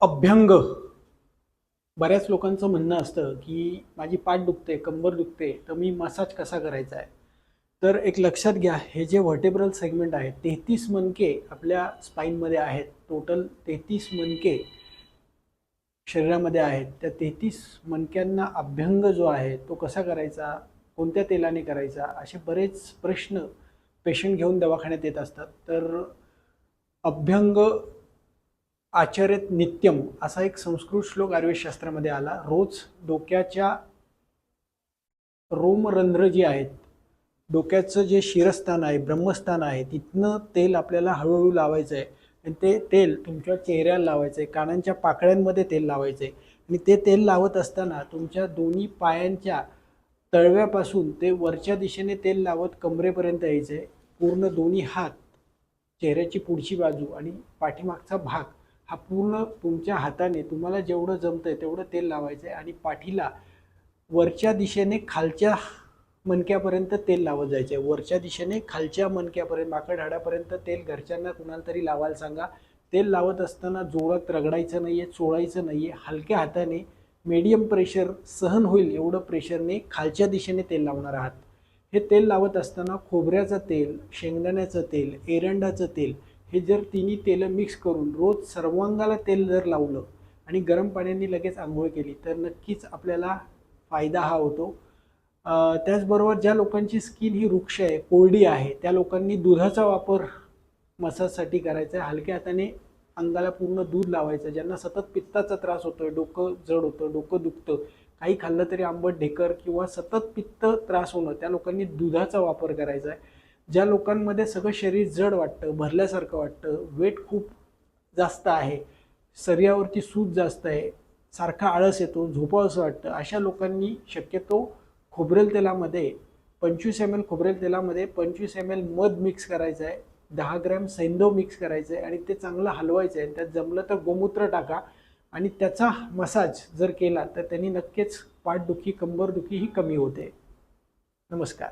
अभ्यंग. बऱ्याच लोकांचं म्हणणं असतं की माझी पाठ दुखते कंबर दुखते तर मी मसाज कसा करायचा आहे? तर एक लक्षात घ्या हे जे व्हर्टेब्रल सेगमेंट आहे तेहतीस मनके आपल्या स्पाईनमध्ये आहेत. टोटल तेहतीस मनके शरीरामध्ये आहेत. त्या तेहतीस मणक्यांना अभ्यंग जो आहे तो कसा करायचा? कोणत्या तेलाने करायचा? असे बरेच प्रश्न पेशंट घेऊन दवाखान्यात येत असतात. तर अभ्यंग आचर्यत नित्यम असा एक संस्कृत श्लोक आयुर्वेदशास्त्रामध्ये आला. रोज डोक्याच्या रोमरंध्र जी आहेत डोक्याचं जे शिरस्थान आहे ब्रह्मस्थान आहे तिथनं तेल आपल्याला हळूहळू लावायचं आहे आणि ते तेल तुमच्या चेहऱ्याला लावायचं आहे कानांच्या पाकळ्यांमध्ये तेल लावायचं आहे आणि ते तेल लावत असताना तुमच्या दोन्ही पायांच्या तळव्यापासून ते वरच्या दिशेने तेल लावत कमरेपर्यंत यायचं आहे पूर्ण दोन्ही हात चेहऱ्याची पुढची बाजू आणि पाठीमागचा भाग हा पूर्ण तुमच्या हाताने तुम्हाला जेवढं जमतं आहे तेवढं तेल लावायचं आहे आणि पाठीला वरच्या दिशेने खालच्या मणक्यापर्यंत तेल लावत जायचं आहे वरच्या दिशेने खालच्या मणक्यापर्यंत माकड हाडापर्यंत तेल घरच्यांना कुणाला तरी लावायला सांगा. तेल लावत असताना जोरात रगडायचं नाही आहे चोळायचं नाही आहे हलक्या हाताने मीडियम प्रेशर सहन होईल एवढं प्रेशरने खालच्या दिशेने तेल लावणार आहात. हे तेल लावत असताना खोबऱ्याचं तेल शेंगदाण्याचं तेल एरंडाचं तेल हे जर तिन्ही तेलं मिक्स करून रोज सर्वांगाला तेल जर लावलं आणि गरम पाण्याने लगेच आंघोळ केली तर नक्कीच आपल्याला फायदा हा होतो. त्याचबरोबर ज्या लोकांची स्किन ही वृक्ष आहे कोरडी आहे त्या लोकांनी दुधाचा वापर मसाजसाठी करायचा. आहे हलक्या हाताने अंगाला पूर्ण दूध लावायचं ज्यांना सतत पित्ताचा त्रास होतो डोकं जड होतं डोकं दुखतं काही खाल्लं तरी आंबट ढेकर किंवा सतत पित्त त्रास होणं त्या लोकांनी दुधाचा वापर करायचा आहे. ज्या लोकांमध्ये सगळं शरीर जड वाटतं भरल्यासारखं वाटतं वेट खूप जास्त आहे शरीरावरती सूज जास्त आहे सारखा आळस येतो झोपावंसं वाटतं अशा लोकांनी शक्यतो खोबरेल तेलामध्ये पंचवीस एम एल खोबरेल तेलामध्ये पंचवीस एम एल मध मिक्स करायचं आहे दहा ग्रॅम सैंदव मिक्स करायचं आहे आणि ते चांगलं हलवायचं आहे. त्यात जमलं तर गोमूत्र टाका आणि त्याचा मसाज जर केला तर त्यांनी नक्कीच पाठदुखी कंबरदुखी ही कमी होते. नमस्कार.